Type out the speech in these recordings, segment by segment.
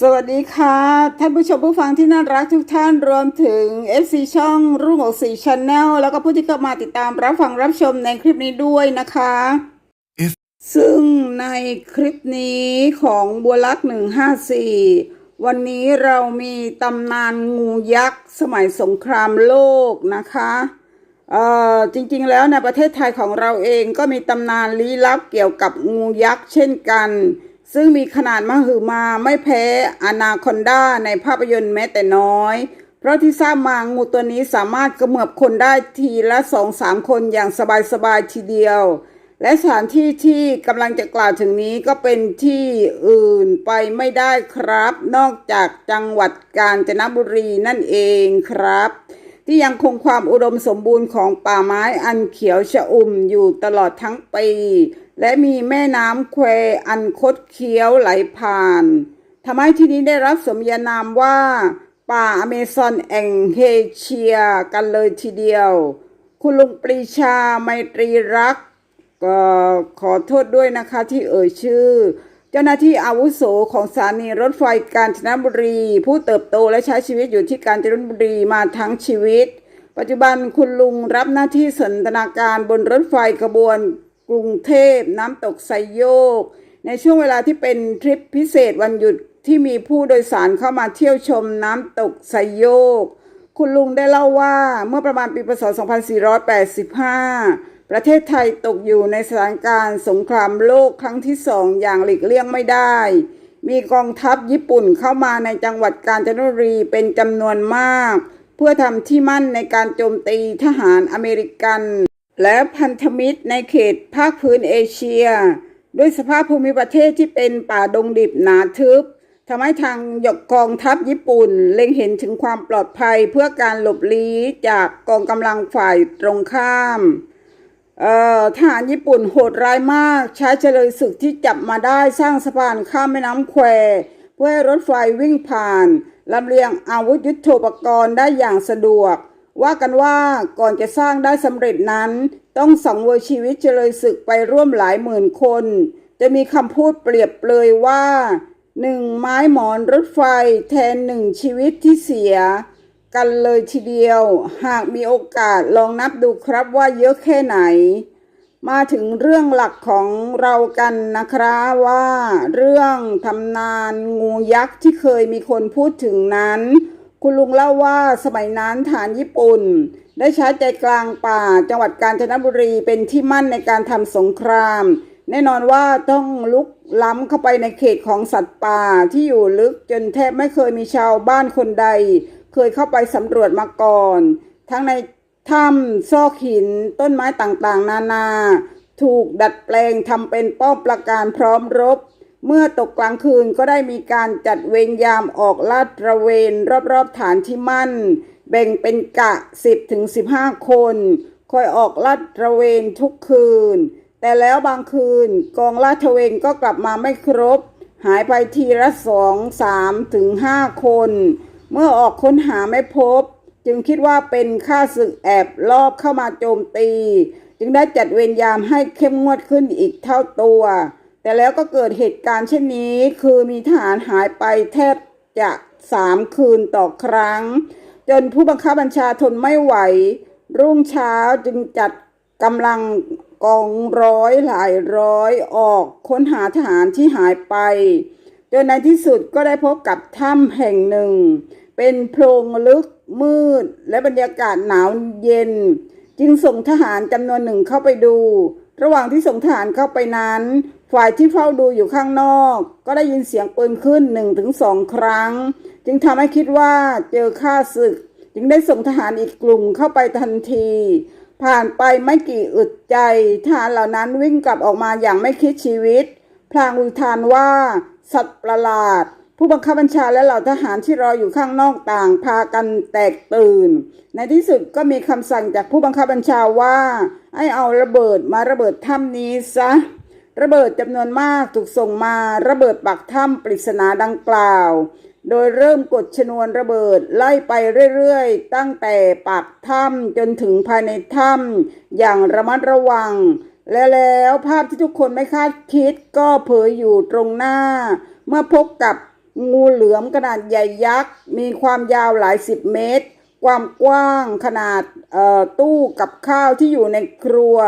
สวัสดีค่ะ ท่านผู้ชมผู้ฟังที่น่ารักทุกท่านรวมถึง FC ช่องรุ่งอกสีช n แนลแล้วก็ผู้ที่เข้ามาติดตามรับฟังรับชมในคลิปนี้ด้วยนะคะ If ซึ่งในคลิปนี้ของบัวลักษ์154วันนี้เรามีตำนานงูยักษ์สมัยสงครามโลกนะคะเอ่อ จริงๆแล้วในประเทศไทยของเราเองก็มีตำนานลี้ลับเกี่ยวกับงูยักษ์เช่นกัน ซึ่งมีขนาดมหึมาไม่แพ้อนาคอนดาในภาพยนตร์แม้แต่น้อย เพราะที่ทราบมางูตัวนี้สามารถกระเหมือบคนได้ทีละสองสามคนอย่างสบายๆทีเดียว และสถานที่ที่กำลังจะกล่าวถึงนี้ก็เป็นที่อื่นไปไม่ได้ครับ นอกจากจังหวัดกาญจนบุรีนั่นเองครับ ที่ยังคงความอุดมสมบูรณ์ของป่าไม้อันเขียวชอุ่มอยู่ตลอดทั้งปี และมีแม่น้ำแควอันคดเคี้ยวไหลผ่านทำให้ที่นี้ได้รับสมญานามว่า ป่าอเมซอนแองเฮเชียกันเลยทีเดียว คุณลุงปรีชาไมตรีรักก็ขอโทษด้วยนะคะที่เอ่ยชื่อ เจ้าหน้าที่อาวุโสของสถานีรถไฟกาญจนบุรี ผู้เติบโตและใช้ชีวิตอยู่ที่กาญจนบุรีมาทั้งชีวิต ปัจจุบันคุณลุงรับหน้าที่สนทนาการบนรถไฟขบวนกรุงเทพน้ำตกไซโยก ในช่วงเวลาที่เป็นทริปพิเศษวันหยุดที่มีผู้โดยสารเข้ามาเที่ยวชมน้ำตกไซโยก คุณลุงได้เล่าว่าเมื่อประมาณปีพศ 2485 ประเทศไทยตกอยู่ในสถานการณ์สงครามโลกครั้งที่สองอย่างหลีกเลี่ยงไม่ได้ มีกองทัพญี่ปุ่นเข้ามาในจังหวัดกาญจนบุรีเป็นจำนวนมาก เพื่อทำที่มั่นในการโจมตีทหารอเมริกัน และพันธมิตรในเขตภาคพื้นเอเชีย ด้วยสภาพภูมิประเทศที่เป็นป่าดงดิบหนาทึบทำให้ทางยกกองทัพญี่ปุ่น เล็งเห็นถึงความปลอดภัยเพื่อการหลบลี้จากกองกำลังฝ่ายตรงข้าม ทหารญี่ปุ่นโหดร้ายมาก ใช้เฉลยศึกที่จับมาได้สร้างสะพานข้ามแม่น้ำแคว เพื่อให้รถไฟวิ่งผ่านลำเลียงอาวุธยุโทโธปกรณ์ได้อย่างสะดวก ว่ากันว่าก่อนจะสร้างได้สำเร็จนั้น ต้องสังเวยชีวิตเฉลยศึกไปร่วมหลายหมื่นคน จะมีคำพูดเปรียบเลยว่าหนึ่งไม้หมอนรถไฟแทนหนึ่งชีวิตที่เสีย กันเลยทีเดียว หากมีโอกาสลองนับดูครับว่าเยอะแค่ไหน มาถึงเรื่องหลักของเรากันนะครับ ว่าเรื่องทำนานงูยักษ์ที่เคยมีคนพูดถึงนั้น คุณลุงเล่าว่าสมัยนั้นฐานญี่ปุ่น ได้ใช้ใจกลางป่าจังหวัดกาญจนบุรีเป็นที่มั่นในการทำสงคราม แน่นอนว่าต้องลุกล้ำเข้าไปในเขตของสัตว์ป่าที่อยู่ลึกจนแทบไม่เคยมีชาวบ้านคนใด เคยเข้าไปสำรวจมาก่อน ทั้งในถ้ำซอกหินต้นไม้ต่างๆ นานา ถูกดัดแปลงทำเป็นป้อมปราการพร้อมรบ เมื่อตกกลางคืนก็ได้มีการจัดเวรยามออกลาดตระเวนรอบๆฐานที่มั่น แบ่งเป็นกะ 10ถึง15 คน คอยออกลาดตระเวนทุกคืน แต่แล้วบางคืนกองลาดตระเวนก็กลับมาไม่ครบ หายไปทีละสองสามถึงห้าคน เมื่อออกค้นหาไม่พบ จึงคิดว่าเป็นข้าศึกแอบลอบเข้ามาโจมตี จึงได้จัดเวรยามให้เข้มงวดขึ้นอีกเท่าตัว แต่แล้วก็เกิดเหตุการณ์เช่นนี้ คือมีทหารหายไปแทบจะสามคืนต่อครั้ง จนผู้บังคับบัญชาทนไม่ไหว รุ่งเช้าจึงจัดกำลังกองร้อยหลายร้อยออกค้นหาทหารที่หายไป จนในที่สุดก็ได้พบกับถ้ำแห่งหนึ่ง เป็นโพรงลึกมืด และบรรยากาศหนาวเย็น จึงส่งทหารจำนวนหนึ่งเข้าไปดู ระหว่างที่ส่งทหารเข้าไปนั้น ฝ่ายที่เฝ้าดูอยู่ข้างนอก ก็ได้ยินเสียงปืนขึ้นหนึ่งถึงสองครั้ง จึงทำให้คิดว่าเจอข้าศึก จึงได้ส่งทหารอีกกลุ่มเข้าไปทันที ผ่านไปไม่กี่อึดใจทหารเหล่านั้นวิ่งกลับออกมาอย่างไม่คิดชีวิต พลางอุทานว่า สัตว์ประหลาด ผู้บังคับบัญชาและเหล่าทหารที่รออยู่ข้างนอกต่างพากันแตกตื่น ในที่สุดก็มีคำสั่งจากผู้บังคับบัญชาว่า ให้เอาระเบิดมาระเบิดถ้ำนี้ซะ ระเบิดจำนวนมากถูกส่งมาระเบิดปากถ้ำปริศนาดังกล่าว โดยเริ่มกดชนวนระเบิดไล่ไปเรื่อยๆ ตั้งแต่ปากถ้ำจนถึงภายในถ้ำอย่างระมัดระวัง และแล้วภาพที่ทุกคนไม่คาดคิดก็เผยอยู่ตรงหน้า เมื่อพบกับ งูเหลือมขนาดใหญ่ยักษ์ มีความยาวหลายสิบเมตร ความกว้างขนาดตู้กับข้าวที่อยู่ในครัว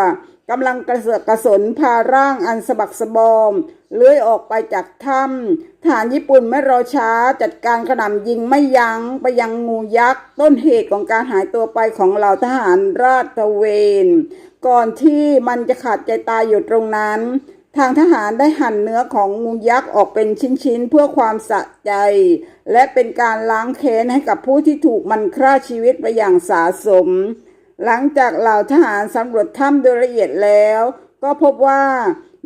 กำลังกระเสือกกระสนพาร่างอันสะบักสะบอม เลื้อยออกไปจากถ้ำทหารญี่ปุ่นไม่รอช้าจัดการกระหน่ำยิงไม่ยั้งไปยังงูยักษ์ ต้นเหตุของการหายตัวไปของเหล่าทหารราชตรเวน ก่อนที่มันจะขาดใจตายอยู่ตรงนั้น ทางทหารได้หั่นเนื้อของงูยักษ์ออกเป็นชิ้นๆ เพื่อความสะใจ และเป็นการล้างแค้นให้กับผู้ที่ถูกมันฆ่าชีวิตไปอย่างสาสม หลังจากเหล่าทหารสำรวจถ้ำโดยละเอียดแล้ว ก็พบว่า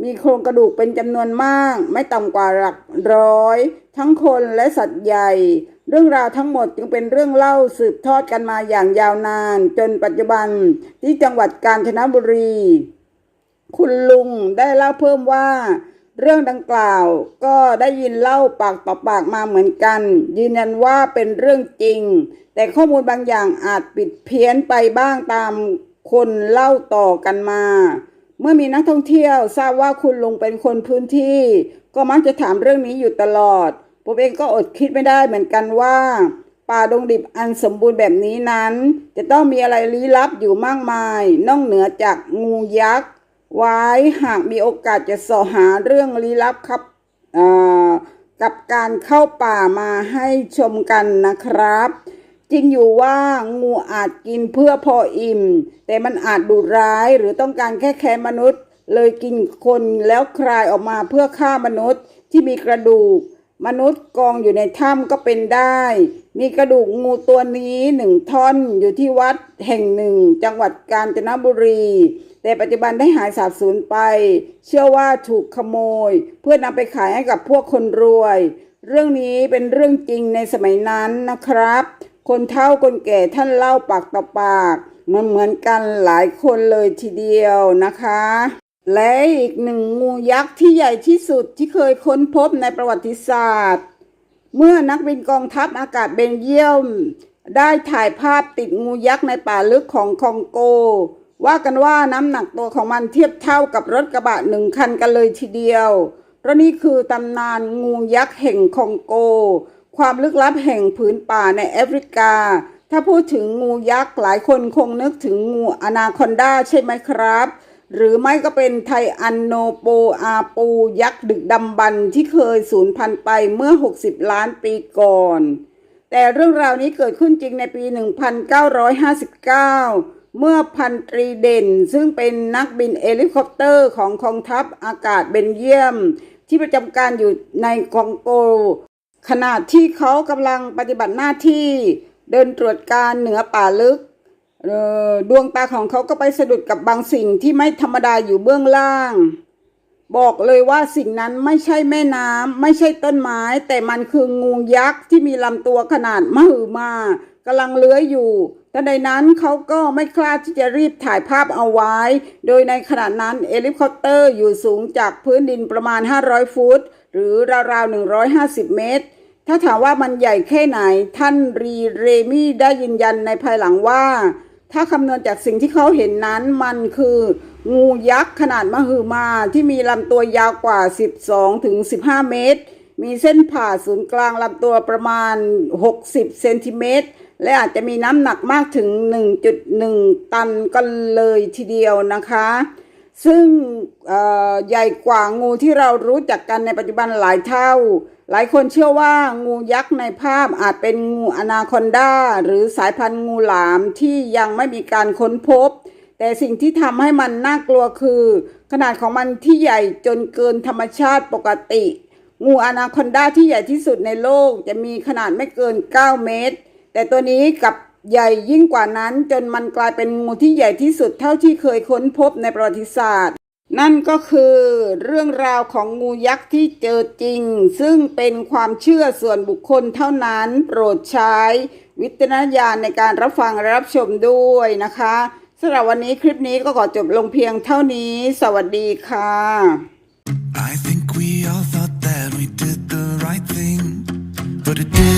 มีโครงกระดูกเป็นจำนวนมาก ไม่ต่ำกว่าหลักร้อย ทั้งคนและสัตว์ใหญ่ เรื่องราวทั้งหมดจึงเป็นเรื่องเล่าสืบทอดกันมาอย่างยาวนาน จนปัจจุบันที่จังหวัดกาญจนบุรี คุณลุงได้เล่าเพิ่มว่า เรื่องดังกล่าวก็ได้ยินเล่าปากต่อปากมาเหมือนกัน ยืนยันว่าเป็นเรื่องจริง แต่ข้อมูลบางอย่างอาจปิดเพี้ยนไปบ้างตามคนเล่าต่อกันมา เมื่อมีนักท่องเที่ยวทราบว่าคุณลุงเป็นคนพื้นที่ ก็มักจะถามเรื่องนี้อยู่ตลอดผมเองก็อดคิดไม่ได้เหมือนกันว่า ป่าดงดิบอันสมบูรณ์แบบนี้นั้น จะต้องมีอะไรลี้ลับอยู่มากมาย นอกเหนือจากงูยักษ์ ไว้หากมีโอกาสจะเสอหาเรื่องลี้ลับครับกับการเข้าป่ามาให้ชมกันนะครับ จริงอยู่ว่างูอาจกินเพื่อพออิ่ม แต่มันอาจดุร้ายหรือต้องการแค่แค้นมนุษย์ เลยกินคนแล้วคลายออกมาเพื่อฆ่ามนุษย์ที่มีกระดูก มนุษย์กองอยู่ในถ้ำก็เป็นได้ มีกระดูกงูตัวนี้หนึ่งท่อนอยู่ที่วัดแห่งหนึ่ง จังหวัดกาญจนบุรี แต่ปัจจุบันได้หายสาบสูญไป เชื่อว่าถูกขโมย เพื่อนำไปขายให้กับพวกคนรวย เรื่องนี้เป็นเรื่องจริงในสมัยนั้นนะครับ คนเฒ่าคนแก่ท่านเล่าปากต่อปากมือนเหมือนกันหลายคนเลยทีเดียวนะคะ และอีกหนึ่งงูยักษ์ที่ใหญ่ที่สุดที่เคยค้นพบในประวัติศาสตร์ เมื่อนักบินกองทัพอากาศเบลเยียม ได้ถ่ายภาพติดงูยักษ์ในป่าลึกของคองโก ว่ากันว่าน้ำหนักตัวของมันเทียบเท่ากับรถกระบะหนึ่งคันกันเลยทีเดียวเพราะนี่คือตำนานงูยักษ์แห่งคองโก ความลึกลับแห่งผืนป่าในแอฟริกา ถ้าพูดถึงงูยักษ์หลายคนคงนึกถึงงูอนาคอนดาใช่ไหมครับ หรือไม่ก็เป็นไทอันโนโปอาปู ยักษ์ดึกดำบรรที่เคยสูญพันธุ์ไปเมื่อ 60 ล้านปีก่อน แต่เรื่องราวนี้เกิดขึ้นจริงในปี 1959 เมื่อพันตรีเด่น ซึ่งเป็นนักบินเฮลิคอปเตอร์ของกองทัพอากาศเบลเยียม ที่ประจำการอยู่ในคองโก ขณะที่เขากำลังปฏิบัติหน้าที่เดินตรวจการเหนือป่าลึกออดวงตาของเขาก็ไปสะดุดกับบางสิ่งที่ไม่ธรรมดาอยู่เบื้องล่าง บอกเลยว่าสิ่งนั้นไม่ใช่แม่น้ำไม่ใช่ต้นไม้ แต่มันคืองูยักษ์ที่มีลำตัวขนาดมหึมา กำลังเลื้อยอยู่แต่ในนั้นเขาก็ไม่กล้าที่จะรีบถ่ายภาพเอาไว้ โดยในขณะนั้นเฮลิคอปเตอร์อยู่สูงจากพื้นดินประมาณ 500 ฟุต หรือราวๆ 150 เมตร ถ้าถามว่ามันใหญ่แค่ไหน ท่านรีเรมี่ได้ยืนยันในภายหลังว่า ถ้าคำนวณจากสิ่งที่เขาเห็นนั้นมันคือ งูยักษ์ขนาดมหึมาที่มีลำตัวยาวกว่า 12ถึง15 เมตร มีเส้นผ่าศูนย์กลางลำตัวประมาณ 60 เซนติเมตร และอาจจะมีน้ำหนักมากถึง 1.1 ตันกันเลยทีเดียวนะคะ ซึ่งใหญ่กว่างูที่เรารู้จักกันในปัจจุบันหลายเท่า หลายคนเชื่อว่างูยักษ์ในภาพอาจเป็นงูอนาคอนดาหรือสายพันธุ์งูหลามที่ยังไม่มีการค้นพบ แต่สิ่งที่ทำให้มันน่ากลัวคือ ขนาดของมันที่ใหญ่จนเกินธรรมชาติปกติ งูอนาคอนดาที่ใหญ่ที่สุดในโลกจะมีขนาดไม่เกิน 9 เมตร แต่ตัวนี้กับใหญ่ยิ่งกว่านั้นจนมันกลายเป็นงูที่ใหญ่ที่สุดเท่าที่เคยค้นพบในประวัติศาสตร์ นั่นก็คือเรื่องราวของงูยักษ์ที่เจอจริง ซึ่งเป็นความเชื่อส่วนบุคคลเท่านั้นโปรดใช้วิจารณญาณในการรับฟังและรับชมด้วยนะคะสำหรับวันนี้คลิปนี้ก็ขอจบลงเพียงเท่านี้ สวัสดีค่ะ I think we all thought that we did the right thing, but it did.